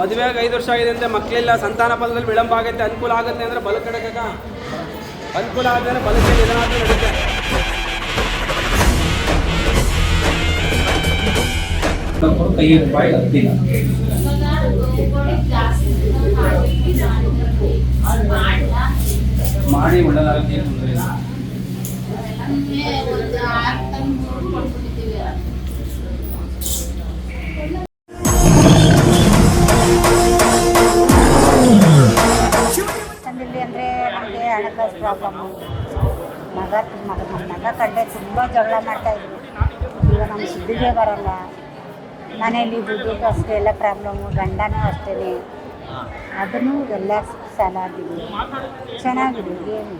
ಮದುವೆಗೆ ಐದು ವರ್ಷ ಆಗಿದೆ ಅಂತ ಮಕ್ಕಳಿಲ್ಲ ಸಂತಾನ ಫಲದಲ್ಲಿ ವಿಳಂಬ ಆಗುತ್ತೆ ಅನುಕೂಲ ಆಗುತ್ತೆ ಅಂದರೆ ಬಲ ಕಡೆಗ ಅನುಕೂಲ ಆದರೆ ಬಲಕ್ಕೆ ಏನಾದರೂ ನಡುತ್ತೆ ಮಾಡಿ ಕೈ ಬಾಯಿ ಹತ್ತಿಲ್ಲ ಮಾಡಿ ಒಳ್ಳೆದಾಗುತ್ತೆ ಹಣಕಾಸು ಪ್ರಾಬ್ಲಮ್ಮು ಮಗ ಮಗ ನಮ್ಮ ಮಗ ಕಂಡೆ ತುಂಬ ಜಗಳ ಮಾಡ್ತಾಯಿದ್ರು ಈಗ ನಮ್ಮ ಸುದ್ದಿಗೆ ಬರಲ್ಲ. ಮನೇಲಿ ದುಡ್ಡು ಅಷ್ಟೇ, ಎಲ್ಲ ಪ್ರಾಬ್ಲಮ್ಮು ಗಂಡನೂ ಅಷ್ಟೇ ಅದನ್ನು ಎಲ್ಲ ಸಾಲ ಆಗಿದೆ ಚೆನ್ನಾಗಿದೆ ಏನು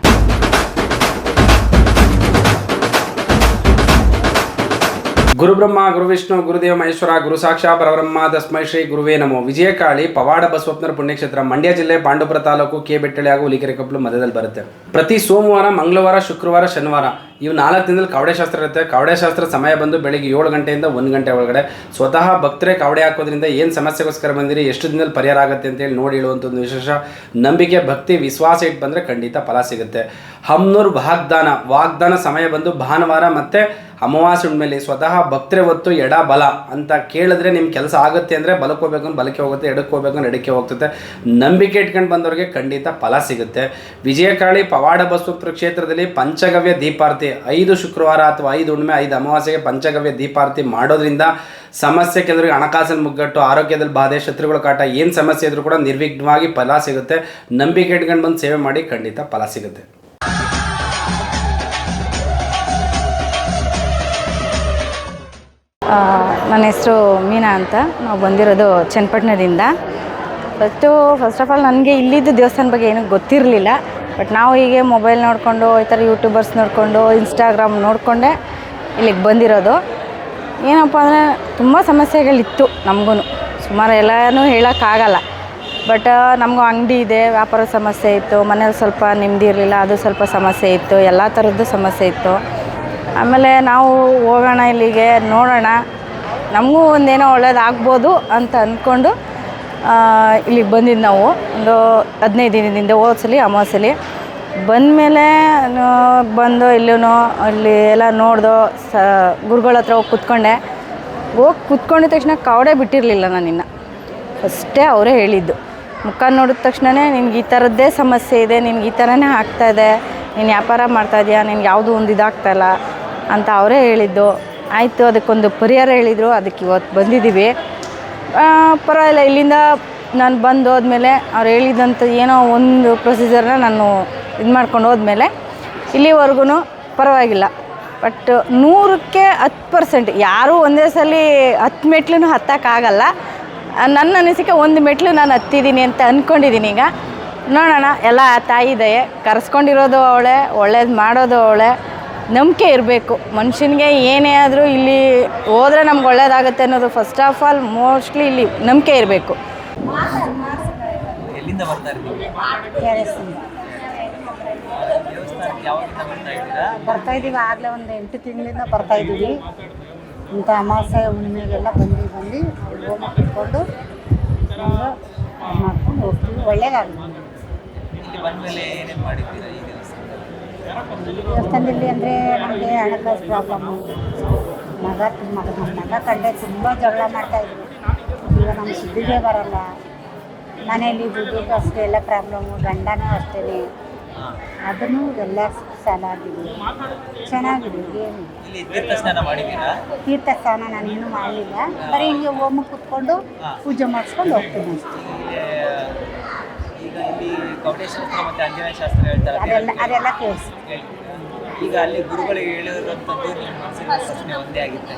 ಗುರುಬ್ರಹ್ಮ, ಗುರುವಿಷ್ಣು, ಗುರುದೇವ, ಮಹೇಶ್ವರ, ಗುರು ಸಾಕ್ಷಾ, ಪರಬ್ರಹ್ಮ, ತಸ್ಮೈ ಶ್ರೀ ಗುರುವೇ ನಮೋ. ವಿಜಯಕಾಳಿ, ಪವಾಡ ಬಸವಪ್ಪನರ ಪುಣ್ಯಕ್ಷೇತ್ರ, ಮಂಡ್ಯ ಜಿಲ್ಲೆ, ಪಾಂಡುಪುರ ತಾಲೂಕು, ಕೆ ಬೆಟ್ಟಳಿ ಹಾಗೂ ಹುಲಿಕೆರೆ ಕಪ್ಪಲು ಮಧ್ಯದಲ್ಲಿ ಬರುತ್ತೆ. ಪ್ರತಿ ಸೋಮವಾರ, ಮಂಗಳವಾರ, ಶುಕ್ರವಾರ, ಶನಿವಾರ ಇವು ನಾಲ್ಕು ದಿನದಲ್ಲಿ ಕಾವಡೆ ಶಾಸ್ತ್ರ ಇರುತ್ತೆ. ಕಾವಡೆ ಶಾಸ್ತ್ರ ಸಮಯ ಬಂದು ಬೆಳಿಗ್ಗೆ ಏಳು ಗಂಟೆಯಿಂದ ಒಂದು ಗಂಟೆ ಒಳಗಡೆ. ಸ್ವತಃ ಭಕ್ತರೇ ಕಾವಡೆ ಹಾಕೋದ್ರಿಂದ ಏನು ಸಮಸ್ಯೆಗೋಸ್ಕರ ಬಂದಿರಿ, ಎಷ್ಟು ದಿನದಲ್ಲಿ ಪರಿಹಾರ ಆಗುತ್ತೆ ಅಂತೇಳಿ ನೋಡಿ ಹೇಳುವಂಥ ಒಂದು ವಿಶೇಷ. ನಂಬಿಕೆ, ಭಕ್ತಿ, ವಿಶ್ವಾಸ ಇಟ್ಟು ಬಂದರೆ ಖಂಡಿತ ಫಲ ಸಿಗುತ್ತೆ. ಹಮ್ನೂರ್ ವಾಗ್ದಾನ. ವಾಗ್ದಾನ ಸಮಯ ಬಂದು ಭಾನುವಾರ ಮತ್ತು ಅಮಾವಾಸ್ಯೆ ಮೇಲೆ ಸ್ವತಃ ಭಕ್ತರೇ ಹೊತ್ತು ಎಡ ಬಲ ಅಂತ ಕೇಳಿದ್ರೆ ನಿಮ್ಮ ಕೆಲಸ ಆಗುತ್ತೆ ಅಂದರೆ ಬಲಕ್ಕೆ ಹೋಗ್ಬೇಕು ಅಂದ್ರೆ ಬಲಕ್ಕೆ ಹೋಗುತ್ತೆ, ಎಡಕ್ಕೆ ಹೋಗ್ಬೇಕು ಅಂದ್ರೆ ಎಡಕ್ಕೆ ಹೋಗ್ತದೆ. ನಂಬಿಕೆ ಇಟ್ಕೊಂಡು ಬಂದವರಿಗೆ ಖಂಡಿತ ಫಲ ಸಿಗುತ್ತೆ. ವಿಜಯಕಾಳಿ ಪವಾಡ ಬಸವಪುರ ಕ್ಷೇತ್ರದಲ್ಲಿ ಪಂಚಗವ್ಯ ದೀಪಾರ್ತಿ ಐದು ಶುಕ್ರವಾರ ಅಥವಾ ಐದು ಹುಣ್ಣಿಮೆ, ಐದು ಅಮಾವಾಸ್ಯೆಗೆ ಪಂಚಗವ್ಯ ದೀಪಾರತಿ ಮಾಡೋದ್ರಿಂದ ಸಮಸ್ಯೆ ಕೆಲವರಿಗೆ ಹಣಕಾಸಿನ ಮುಗ್ಗಟ್ಟು, ಆರೋಗ್ಯದಲ್ಲಿ ಬಾಧೆ, ಶತ್ರುಗಳ ಕಾಟ, ಏನು ಸಮಸ್ಯೆ ಇದ್ರೂ ಕೂಡ ನಿರ್ವಿಘ್ನವಾಗಿ ಫಲ ಸಿಗುತ್ತೆ. ನಂಬಿಕೆ ಇಟ್ಕೊಂಡು ಬಂದು ಸೇವೆ ಮಾಡಿ ಖಂಡಿತ ಫಲ ಸಿಗುತ್ತೆ. ನನ್ನ ಹೆಸರು ಮೀನಾ ಅಂತ. ನಾವು ಬಂದಿರೋದು ಚನ್ನಪಟ್ಟಣದಿಂದ. ಫಸ್ಟು ಫಸ್ಟ್ ಆಫ್ ಆಲ್ ನನಗೆ ಇಲ್ಲಿದ್ದು ದೇವಸ್ಥಾನ ಬಗ್ಗೆ ಏನೂ ಗೊತ್ತಿರಲಿಲ್ಲ. ಬಟ್ ನಾವು ಹೀಗೆ ಮೊಬೈಲ್ ನೋಡಿಕೊಂಡು, ಈ ಥರ ಯೂಟ್ಯೂಬರ್ಸ್ ನೋಡಿಕೊಂಡು ಇನ್ಸ್ಟಾಗ್ರಾಮ್ ನೋಡಿಕೊಂಡೆ ಇಲ್ಲಿಗೆ ಬಂದಿರೋದು. ಏನಪ್ಪ ಅಂದರೆ ತುಂಬ ಸಮಸ್ಯೆಗಳಿತ್ತು ನಮಗೂ ಸುಮಾರು ಎಲ್ಲನೂ ಹೇಳೋಕ್ಕಾಗಲ್ಲ. ಬಟ್ ನಮಗೂ ಅಂಗಡಿ ಇದೆ, ವ್ಯಾಪಾರ ಸಮಸ್ಯೆ ಇತ್ತು, ಮನೇಲಿ ಸ್ವಲ್ಪ ನೆಮ್ಮದಿ ಇರಲಿಲ್ಲ, ಅದು ಸ್ವಲ್ಪ ಸಮಸ್ಯೆ ಇತ್ತು, ಎಲ್ಲ ಥರದ್ದು ಸಮಸ್ಯೆ ಇತ್ತು. ಆಮೇಲೆ ನಾವು ಹೋಗೋಣ ಇಲ್ಲಿಗೆ ನೋಡೋಣ. ನಮಗೂ ಒಂದೇನೋ ಒಳ್ಳೇದಾಗ್ಬೋದು ಅಂತ ಅಂದ್ಕೊಂಡು ಇಲ್ಲಿಗೆ ಬಂದಿದ್ದು ನಾವು. ಒಂದು ಹದಿನೈದು ದಿನದಿಂದ ಹೋದ್ಸಲಿ, ಅಮಾವಾಸ್ಯಲಿ. ಬಂದಮೇಲೆ ಬಂದು ಇಲ್ಲೂ ಅಲ್ಲಿ ಎಲ್ಲ ನೋಡ್ದು, ಸ, ಗುರುಗಳ ಹತ್ರ ಹೋಗಿ ಕೂತ್ಕೊಂಡೆ. ಹೋಗಿ ಕೂತ್ಕೊಂಡಿದ ತಕ್ಷಣ ಕಾವಡೆ ಬಿಟ್ಟಿರಲಿಲ್ಲ ನಾನಿನ್ನು ಫಸ್ಟೇ ಅವರೇ ಹೇಳಿದ್ದು. ಮುಖ ನೋಡಿದ ತಕ್ಷಣವೇ ನಿನಗೆ ಈ ಥರದ್ದೇ ಸಮಸ್ಯೆ ಇದೆ, ನಿನಗೆ ಈ ಥರನೇ ಆಗ್ತಾಯಿದೆ ನೀನು ವ್ಯಾಪಾರ ಮಾಡ್ತಾಯಿದ್ಯಾ ನಿನ್ಗೆ ಯಾವುದೂ ಒಂದು ಇದಾಗ್ತಾಯಿಲ್ಲ ಅಂತ ಅವರೇ ಹೇಳಿದ್ದು. ಆಯಿತು, ಅದಕ್ಕೊಂದು ಪರಿಹಾರ ಹೇಳಿದರು. ಅದಕ್ಕೆ ಇವತ್ತು ಬಂದಿದ್ದೀವಿ. ಪರವಾಗಿಲ್ಲ, ಇಲ್ಲಿಂದ ನಾನು ಬಂದು ಹೋದ್ಮೇಲೆ ಅವ್ರು ಹೇಳಿದಂಥ ಏನೋ ಒಂದು ಪ್ರೊಸೀಜರ್ನ ನಾನು ಇದು ಮಾಡ್ಕೊಂಡು ಹೋದ್ಮೇಲೆ ಇಲ್ಲಿವರೆಗೂ ಪರವಾಗಿಲ್ಲ. ಬಟ್ ನೂರಕ್ಕೆ ಹತ್ತು ಪರ್ಸೆಂಟ್ ಯಾರೂ ಒಂದೇ ಸಲ ಹತ್ತು ಮೆಟ್ಲು ಹತ್ತಕ್ಕಾಗಲ್ಲ ನನ್ನ ಅನಿಸಿಕೆ ಒಂದು ಮೆಟ್ಲು ನಾನು ಹತ್ತಿದ್ದೀನಿ ಅಂತ ಅಂದ್ಕೊಂಡಿದ್ದೀನಿ ಈಗ. ನೋಡೋಣ, ಎಲ್ಲ ತಾಯಿ ದಯೆ, ಕರೆಸ್ಕೊಂಡಿರೋದು ಅವಳೆ, ಒಳ್ಳೇದು ಮಾಡೋದು ಅವಳೆ. ನಂಬಿಕೆ ಇರಬೇಕು. ಮನುಷ್ಯನಿಗೆ ಏನೇ ಆದರೂ ಇಲ್ಲಿ ಹೋದ್ರೆ ನಮ್ಗೆ ಒಳ್ಳೇದಾಗುತ್ತೆ ಅನ್ನೋದು ಫಸ್ಟ್ ಆಫ್ ಆಲ್ ಮೋಸ್ಟ್ಲಿ ಇಲ್ಲಿ ನಂಬಿಕೆ ಇರಬೇಕು. ಎಲ್ಲಿಂದ ಬರ್ತಾ ಇದ್ದೀವಿ ಆಗಲೇ ಒಂದು ಎಂಟು ತಿಂಗಳಿಂದ ಬರ್ತಾ ಇದ್ದೀವಿ. ಇಂಥ ಅಮಾವಾಸ್ಯೆ ಹುಣ್ಣಿಮೆಗೆಲ್ಲ ಬಂದು ಬಂದು ಹೋಮ ಕುತ್ಕೊಂಡು ಮಾಡ್ಕೊಂಡು ಹೋಗ್ತೀವಿ. ಒಳ್ಳೇದಾಗುತ್ತೆ ಇಲ್ಲಿ ಬಂದಮೇಲೆ ಏನೇನು ಮಾಡಿದ್ದೀರಾ ಈ ದೇವಸ್ಥಾನದಲ್ಲಿ ಅಂದರೆ ನಮಗೆ ಹಣಕಾಸು ಪ್ರಾಬ್ಲಮ್ಮು ಮಗ ಮಗ ನಮ್ಮ ಮಗ ಕಂಡೆ ತುಂಬ ಜಗಳ ಮಾಡ್ತಾಯಿದ್ರು ಈಗ ನಮ್ಮ ಸುದ್ದಿಗೆ ಬರಲ್ಲ. ಮನೆಯಲ್ಲಿ ದುಡ್ಡು ಅಷ್ಟೇ ಎಲ್ಲ ಪ್ರಾಬ್ಲಮ್ಮು ಗಂಡನೂ ಅಷ್ಟೇ ಅದನ್ನು ಎಲ್ಲ ಸಾಲ ಆಗಿದೆ ಚೆನ್ನಾಗಿದೆ ಏನು? ಇಲ್ಲಿ ತೀರ್ಥ ಸ್ನಾನ ಮಾಡಿದ್ದೀರಾ? ತೀರ್ಥ ಸ್ನಾನ ನಾನೇನು ಮಾಡಲಿಲ್ಲ. ಬರೀ ಹಿಂಗೆ ಹೋಮ ಕೂತ್ಕೊಂಡು ಪೂಜೆ ಮಾಡಿಸ್ಕೊಂಡು ಹೋಗ್ತೀನಿ ಅಷ್ಟೇ. ಕವಟೇಶ್ವರ ಮತ್ತು ಅಂಜನೇಯ ಶಾಸ್ತ್ರ ಹೇಳ್ತಾರೆ ಅದ್ ಅದೆಲ್ಲ ಅದೆಲ್ಲ ಕೇಳಿಸಿ. ಈಗ ಅಲ್ಲಿ ಗುರುಗಳಿಗೆ ಹೇಳಿರುವಂಥದ್ದು ನಿಮ್ಮ ಮನಸ್ಸಿನ ಒಂದೇ ಆಗಿತ್ತು.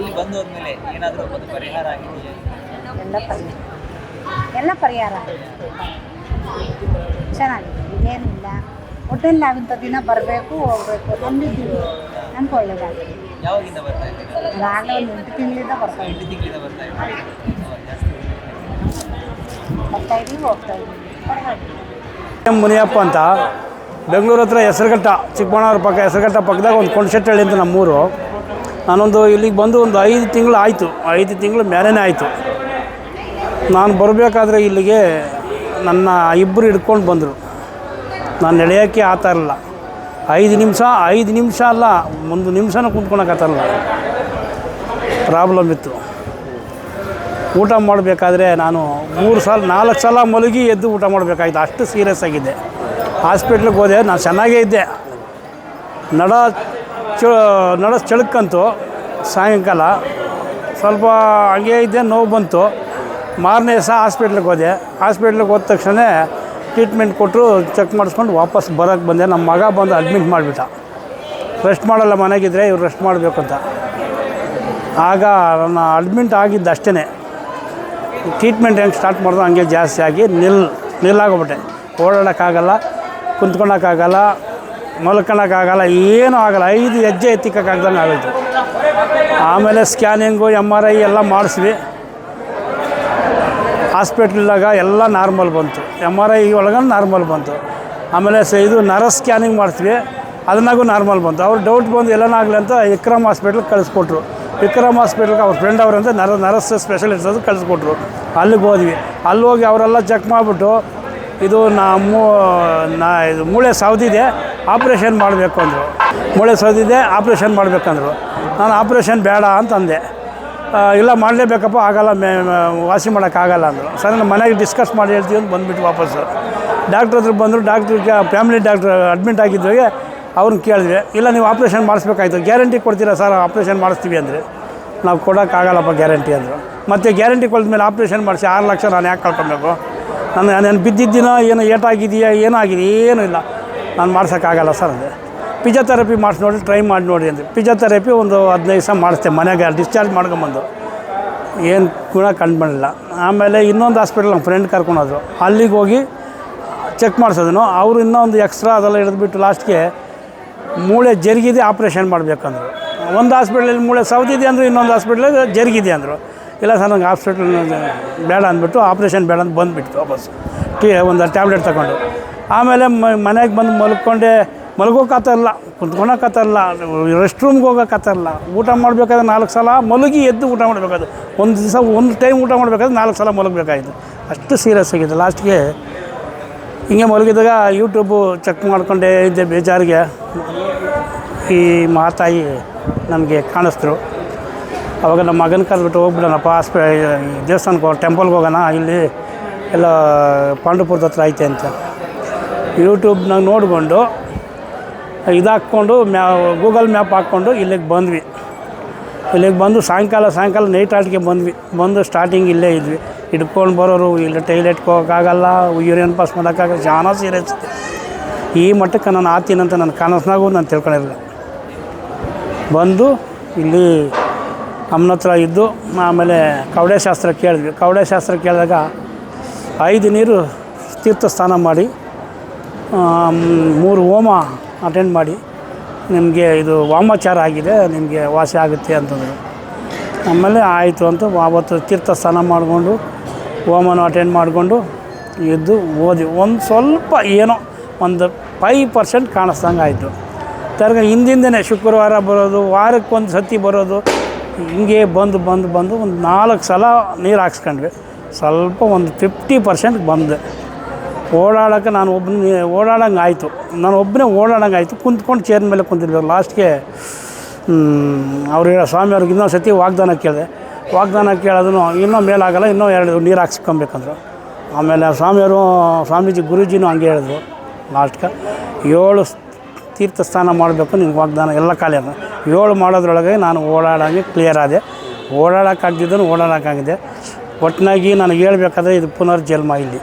ಇಲ್ಲಿ ಬಂದು ಹೋದ್ಮೇಲೆ ಏನಾದರೂ ಒಂದು ಪರಿಹಾರ ಆಗಿದೆಯಾ? ಎಲ್ಲ ಪರಿಹಾರ. ಎಲ್ಲ ಪರಿಹಾರ. ಚೆನ್ನಾಗಿದೆ. ಏನಿಲ್ಲ ಹೋಟೆಲ್ ನಾವಿಂಥ ದಿನ ಬರಬೇಕು ಹೋಗ್ಬೇಕು. ನಂಬಿದ್ದೀವಿ ನಮ್ಗೆ ಒಳ್ಳೇದಾಗಿದೆ ಯಾವಾಗಿಂದ ಬರ್ತಾ ಇದ್ದೀರಾ? ಒಂದು ಎಂಟು ತಿಂಗಳಿಂದ ಬರ್ತಾ ಎಂಟು ತಿಂಗಳಿಂದ ಬರ್ತಾ ಇದ್ದೀವಿ ಜಾಸ್ತಿ. ಎಂ ಮುನಿಯಪ್ಪ ಅಂತ ಬೆಂಗಳೂರು ಹತ್ರ ಹೆಸರುಘಟ್ಟ ಚಿಕ್ಕಬಳ್ಳಾಪುರ ಪಕ್ಕ ಹೆಸರುಘಟ್ಟ ಪಕ್ಕದಾಗ ಒಂದು ಕೊಂಡಶೆಟ್ಟಳ್ಳಿ ಅಂತ ನಮ್ಮೂರು. ನಾನೊಂದು ಇಲ್ಲಿಗೆ ಬಂದು ಒಂದು ಐದು ತಿಂಗಳು ಆಯಿತು. ಐದು ತಿಂಗಳು ಮೇಲೇ ಆಯಿತು. ನಾನು ಬರಬೇಕಾದ್ರೆ ಇಲ್ಲಿಗೆ ನನ್ನ ಇಬ್ಬರು ಹಿಡ್ಕೊಂಡು ಬಂದರು. ನಾನು ನಡೆಯೋಕ್ಕೆ ಥರ ಇಲ್ಲ ಐದು ನಿಮಿಷ ಐದು ನಿಮಿಷ ಅಲ್ಲ, ಒಂದು ನಿಮಿಷನೂ ಕುಂತ್ಕೊಳಕ್ಕಾಗ್ತಾರಲ್ಲ ಪ್ರಾಬ್ಲಮ್ ಇತ್ತು. ಊಟ ಮಾಡಬೇಕಾದ್ರೆ ನಾನು ಮೂರು ಸಲ, ನಾಲ್ಕು ಸಲ ಮಲಗಿ ಎದ್ದು ಊಟ ಮಾಡಬೇಕಾಗಿತ್ತು ಅಷ್ಟು ಸೀರಿಯಸ್ ಆಗಿದೆ ಹಾಸ್ಪಿಟ್ಲಿಗೆ ಹೋದೆ, ನಾನು ಚೆನ್ನಾಗೇ ಇದ್ದೆ. ನಡ ಚ, ನಡ ಚಳಕ್ಕಂತು, ಸಾಯಂಕಾಲ. ಸ್ವಲ್ಪ ಹಂಗೆ ಇದ್ದೆ, ನೋವು ಬಂತು. ಮಾರನೇ ದಿವಸ ಹಾಸ್ಪಿಟ್ಲಿಗೆ ಹೋದೆ. ಹಾಸ್ಪಿಟ್ಲಿಗೆ ಹೋದ ತಕ್ಷಣ ಟ್ರೀಟ್ಮೆಂಟ್ ಕೊಟ್ಟರು ಚೆಕ್ ಮಾಡಿಸ್ಕೊಂಡು ವಾಪಸ್ ಬರೋಕ್ಕೆ ಬಂದೆ. ನಮ್ಮ ಮಗ ಬಂದು ಅಡ್ಮಿಟ್ ಮಾಡಿಬಿಟ್ಟ. ರೆಸ್ಟ್ ಮಾಡಲ್ಲ ಮನೆಗಿದ್ರೆ, ಇವ್ರು ರೆಸ್ಟ್ ಮಾಡಬೇಕು ಅಂತ. ಆಗ ನನ್ನ ಅಡ್ಮಿಟ್ ಆಗಿದ್ದು ಅಷ್ಟೇ ಟ್ರೀಟ್ಮೆಂಟ್ ಹೆಂಗೆ ಸ್ಟಾರ್ಟ್ ಮಾಡಿದ್ರು ಹಂಗೆ ಜಾಸ್ತಿ ಆಗಿ ನಿಲ್ ನಿಲ್ಲಾಗೋಗ್ಬಿಟ್ಟೆ ಓಡಾಡೋಕ್ಕಾಗಲ್ಲ ಕುಂತ್ಕೊಳಕ್ಕಾಗಲ್ಲ ಮಲ್ಕೊಳಕ್ಕಾಗಲ್ಲ ಏನೂ ಆಗಲ್ಲ. ಐದು ಹೆಜ್ಜೆ ಎತ್ತಿಕ್ಕಾಗ್ದಂಗೆ ಆಗೋಯ್ತು. ಆಮೇಲೆ ಸ್ಕ್ಯಾನಿಂಗು ಎಂ ಆರ್ ಐ ಎಲ್ಲ ಮಾಡಿಸ್ವಿ. ಹಾಸ್ಪಿಟ್ಲಾಗ ಎಲ್ಲ ನಾರ್ಮಲ್ ಬಂತು. ಎಂ ಆರ್ ಐ ಒಳಗೆ ನಾರ್ಮಲ್ ಬಂತು. ಆಮೇಲೆ ಸ ಇದು ನರ ಸ್ಕ್ಯಾನಿಂಗ್ ಮಾಡಿಸ್ವಿ ಅದನ್ನಾಗೂ ನಾರ್ಮಲ್ ಬಂತು. ಅವ್ರು ಡೌಟ್ ಬಂದು ಎಲ್ಲನೂ ಆಗಲಿ ಅಂತ ಇಕ್ರಮ್ ಹಾಸ್ಪಿಟ್ಲಿಗೆ ಕಳಿಸ್ಕೊಟ್ರು. ವಿಕ್ರಮ್ ಹಾಸ್ಪಿಟ್ಲಿಗೆ ಅವ್ರ ಫ್ರೆಂಡ್ ಅವರಂತ ನರ ನರಸ್ ಸ್ಪೆಷಲಿಸ್ಟ್ ಅದು ಕಳಿಸ್ಕೊಟ್ರು. ಅಲ್ಲಿಗೆ ಹೋದ್ವಿ. ಅಲ್ಲಿ ಹೋಗಿ ಅವರೆಲ್ಲ ಚೆಕ್ ಮಾಡಿಬಿಟ್ಟು ಇದು ನಮ್ಮ ನಾ ಇದು ಮೂಳೆ ಸೌದಿದೆ ಆಪ್ರೇಷನ್ ಮಾಡಬೇಕು ಅಂದರು. ಮೂಳೆ ಸೌದಿದೆ ಆಪ್ರೇಷನ್ ಮಾಡಬೇಕಂದ್ರು. ನಾನು ಆಪ್ರೇಷನ್ ಬೇಡ ಅಂತಂದೆ. ಇಲ್ಲ ಮಾಡಲೇಬೇಕಪ್ಪ, ಆಗಲ್ಲ, ಮೇ ಮೇ- ವಾಸಿ ಮಾಡೋಕ್ಕಾಗಲ್ಲ ಅಂದರು. ಸರ್ ನಮ್ಮ ಮನೆಗೆ ಡಿಸ್ಕಸ್ ಮಾಡಿ ಹೇಳ್ತೀವಿ ಅಂತ ಬಂದುಬಿಟ್ಟು ವಾಪಸ್ಸು. ಡಾಕ್ಟ್ರ್ ಹತ್ರ ಬಂದರು ಡಾಕ್ಟ್ರಿಗೆ ಫ್ಯಾಮಿಲಿ ಡಾಕ್ಟ್ರ್ ಅಡ್ಮಿಟ್ ಆಗಿದ್ದಾಗ ಅವ್ರನ್ನ ಕೇಳಿದ್ರೆ, ಇಲ್ಲ, ನೀವು ಆಪ್ರೇಷನ್ ಮಾಡಿಸ್ಬೇಕಾಯ್ತು. ಗ್ಯಾರಂಟಿ ಕೊಡ್ತೀರಾ ಸರ್? ಆಪ್ರೇಷನ್ ಮಾಡಿಸ್ತೀವಿ ಅಂದರೆ. ನಾವು ಕೊಡೋಕ್ಕಾಗಲ್ಲಪ್ಪ ಗ್ಯಾರಂಟಿ ಅಂದರು. ಮತ್ತು ಗ್ಯಾರಂಟಿ ಕೊಡಿದ್ಮೇಲೆ ಆಪ್ರೇಷನ್ ಮಾಡಿಸಿ ಆರು ಲಕ್ಷ ನಾನು ಯಾಕೆ ಕಳ್ಕೊಬೇಕು ನಾನು ನಾನು ಬಿದ್ದಿದ್ದೀನೋ ಏನೋ ಏಟಾಗಿದೆಯಾ, ಏನಾಗಿದೆ? ಏನೂ ಇಲ್ಲ. ನಾನು ಮಾಡ್ಸೋಕ್ಕಾಗಲ್ಲ ಸರ್ ಅಂದರೆ ಪಿಜೋಥೆರಪಿ ಮಾಡಿಸಿ ನೋಡಿ ಟ್ರೈ ಮಾಡಿ ನೋಡಿ ಅಂದರೆ ಪಿಜೋಥೆರಪಿ ಒಂದು ಹದಿನೈದು ದಿವಸ ಮಾಡಿಸ್ತೇವೆ ಮನೆಗೆ ಡಿಸ್ಚಾರ್ಜ್ ಮಾಡ್ಕೊಂಬಂದು. ಏನು ಗುಣ ಕಂಡುಬಂದಿಲ್ಲ ಆಮೇಲೆ ಇನ್ನೊಂದು ಹಾಸ್ಪಿಟಲ್ ನಮ್ಮ ಫ್ರೆಂಡ್ ಕರ್ಕೊಂಡೋದ್ರು. ಅಲ್ಲಿಗೆ ಹೋಗಿ ಚೆಕ್ ಮಾಡಿಸೋದನ್ನು ಅವರು ಇನ್ನೊಂದು ಎಕ್ಸ್ಟ್ರಾ ಅದೆಲ್ಲ ಹಿಡಿದ್ಬಿಟ್ಟು ಲಾಸ್ಟ್ಗೆ ಮೂಳೆ ಜರುಗಿದೆ ಆಪ್ರೇಷನ್ ಮಾಡಬೇಕಂದ್ರು. ಒಂದು ಹಾಸ್ಪಿಟ್ಲಲ್ಲಿ ಮೂಳೆ ಸೌದಿದೆ ಅಂದರು, ಇನ್ನೊಂದು ಹಾಸ್ಪಿಟ್ಲಲ್ಲಿ ಜರುಗಿದೆ ಅಂದರು. ಇಲ್ಲ ಸರ್, ನಂಗೆ ಹಾಸ್ಪಿಟ್ಲ್ ಬೇಡ ಅಂದ್ಬಿಟ್ಟು ಆಪ್ರೇಷನ್ ಬೇಡ ಅಂತ ಬಂದುಬಿಟ್ಟು ವಾಪಸ್. ಟೀ ಒಂದು ಟ್ಯಾಬ್ಲೆಟ್ ತಗೊಂಡು. ಆಮೇಲೆ ಮನೆಗೆ ಬಂದು ಮಲ್ಕೊಂಡೆ ಮಲಗೋಕತ್ತಲ್ಲ ಕುಂತ್ಕೊಳಕ್ಕಾಗ್ತಾಯಿಲ್ಲ ರೆಸ್ಟ್ ರೂಮ್ಗೆ ಹೋಗೋಕತ್ತಲ್ಲ ಊಟ ಮಾಡಬೇಕಾದ್ರೆ ನಾಲ್ಕು ಸಲ ಮಲಗಿ ಎದ್ದು ಊಟ ಮಾಡಬೇಕಾದ್ರೆ, ಒಂದು ದಿವಸ ಒಂದು ಟೈಮ್ ಊಟ ಮಾಡಬೇಕಾದ್ರೆ ನಾಲ್ಕು ಸಲ ಮಲಗಬೇಕಾಯಿತು. ಅಷ್ಟು ಸೀರಿಯಸ್ ಆಗಿದೆ ಲಾಸ್ಟ್ಗೆ ಹಿಂಗೆ ಮಲಗಿದಾಗ ಯೂಟ್ಯೂಬು ಚೆಕ್ ಮಾಡ್ಕೊಂಡೇ ಇದ್ದೆ ಬೇಜಾರಿಗೆ. ಈ ಮಾತಾಯಿ ನಮಗೆ ಕಾಣಿಸ್ತರು ಅವಾಗ ನಮ್ಮ ಮಗನ ಕರೆದ್ಬಿಟ್ಟು ಹೋಗ್ಬಿಡೋಣಪ್ಪ, ಆಸ್ಪ ದೇವಸ್ಥಾನಕ್ಕೆ ಟೆಂಪಲ್ಗೆ ಹೋಗೋಣ, ಇಲ್ಲಿ ಎಲ್ಲ ಪಾಂಡುಪುರದ ಹತ್ರ ಐತೆ ಅಂತ. ಯೂಟ್ಯೂಬ್ನಾಗ ನೋಡಿಕೊಂಡು ಇದಾಕ್ಕೊಂಡು ಮ್ಯಾ ಗೂಗಲ್ ಮ್ಯಾಪ್ ಹಾಕ್ಕೊಂಡು ಇಲ್ಲಿಗೆ ಬಂದ್ವಿ. ಇಲ್ಲಿಗೆ ಬಂದು ಸಾಯಂಕಾಲ ಸಾಯಂಕಾಲ ನೈಟ್ ಆಟಿಗೆ ಬಂದ್ವಿ. ಬಂದು ಸ್ಟಾರ್ಟಿಂಗ್ ಇಲ್ಲೇ ಇದ್ವಿ. ಹಿಡ್ಕೊಂಡು ಬರೋರು, ಇಲ್ಲಿ ಟೈಲೆಟ್ಗೆ ಹೋಗೋಕ್ಕಾಗಲ್ಲ ಯೂರಿಯನ್ ಪಾಸ್ ಮಾಡೋಕ್ಕಾಗಲ್ಲ, ಜಾನ ಸೀರಿಯಸ್ ಈ ಮಟ್ಟಕ್ಕೆ ನಾನು ಆತೀನಂತ ನನ್ನ ಕಾನಸ್ನಾಗೂ ನಾನು ತಿಳ್ಕೊಂಡಿರಲಿಲ್ಲ. ಬಂದು ಇಲ್ಲಿ ಅಮ್ಮನ ಹತ್ರ ಇದ್ದು, ಆಮೇಲೆ ಕವಡೆ ಶಾಸ್ತ್ರ ಕೇಳಿದ್ವಿ. ಕವಡೆ ಶಾಸ್ತ್ರ ಕೇಳಿದಾಗ ಐದು ನೀರು ತೀರ್ಥ ಸ್ನಾನ ಮಾಡಿ ಮೂರು ಹೋಮ ಅಟೆಂಡ್ ಮಾಡಿ. ನಿಮಗೆ ಇದು ವಾಮಾಚಾರ ಆಗಿದೆ, ನಿಮಗೆ ವಾಸಿ ಆಗುತ್ತೆ ಅಂತಂದರು. ಆಮೇಲೆ ಆಯಿತು ಅಂತ ಆವತ್ತು ತೀರ್ಥ ಸ್ನಾನ ಮಾಡಿಕೊಂಡು, ಹೋಮನ ಅಟೆಂಡ್ ಮಾಡಿಕೊಂಡು ಎದ್ದು ಓದಿ, ಒಂದು ಸ್ವಲ್ಪ ಏನೋ ಒಂದು ಫೈವ್ ಪರ್ಸೆಂಟ್ ಕಾಣಿಸ್ದಂಗೆ ಆಯಿತು ತಿರ್ಗ ಹಿಂದಿಂದನೇ ಶುಕ್ರವಾರ ಬರೋದು, ವಾರಕ್ಕೆ ಒಂದು ಸತಿ ಬರೋದು, ಹಿಂಗೆ ಬಂದು ಬಂದು ಬಂದು ಒಂದು ನಾಲ್ಕು ಸಲ ನೀರು ಹಾಕ್ಸ್ಕೊಂಡ್ವಿ. ಸ್ವಲ್ಪ ಒಂದು ಫಿಫ್ಟಿ ಪರ್ಸೆಂಟ್ ಬಂದೆ. ಓಡಾಡೋಕ್ಕೆ ನಾನು ಒಬ್ಬನೇ ಓಡಾಡಂಗೆ ಆಯಿತು ನಾನು ಒಬ್ಬನೇ ಓಡಾಡಂಗೆ ಆಯಿತು ಕುಂತ್ಕೊಂಡು ಚೇರ್ ಮೇಲೆ ಕುಂತಿರ್ಬೇಕು. ಲಾಸ್ಟ್ಗೆ ಅವ್ರು ಹೇಳೋ ಸ್ವಾಮಿಯವ್ರಿಗೆ ಇನ್ನೊಂದು ಸತಿ ವಾಗ್ದಾನ ಕೇಳಿದೆ. ವಾಗ್ದಾನ ಕೇಳೋದನ್ನು ಇನ್ನೂ ಮೇಲಾಗಲ್ಲ, ಇನ್ನೂ ಎರಡು ನೀರು ಹಾಕ್ಸ್ಕೊಬೇಕಂದ್ರು. ಆಮೇಲೆ ಸ್ವಾಮಿಯವರು ಸ್ವಾಮೀಜಿ ಗುರೂಜಿನೂ ಹಂಗೆ ಹೇಳಿದ್ರು. ಲಾಸ್ಟ್ಗೆ ಏಳು ತೀರ್ಥ ಸ್ನಾನ ಮಾಡಬೇಕು, ನಿಮ್ಗೆ ವಾಗ್ದಾನ ಎಲ್ಲ ಖಾಲಿ ಅದ ಏಳು ಮಾಡೋದ್ರೊಳಗೆ ನಾನು ಓಡಾಡೋಂಗೆ ಕ್ಲಿಯರ್ ಆದೆ. ಓಡಾಡೋಕ್ಕಾಗ್ದಿದ್ದನ್ನು ಓಡಾಡೋಕ್ಕಾಗಿದೆ. ಒಟ್ಟಿನಾಗಿ ನನಗೆ ಹೇಳ್ಬೇಕಾದ್ರೆ ಇದು ಪುನರ್ಜನ್ಮ ಇಲ್ಲಿ.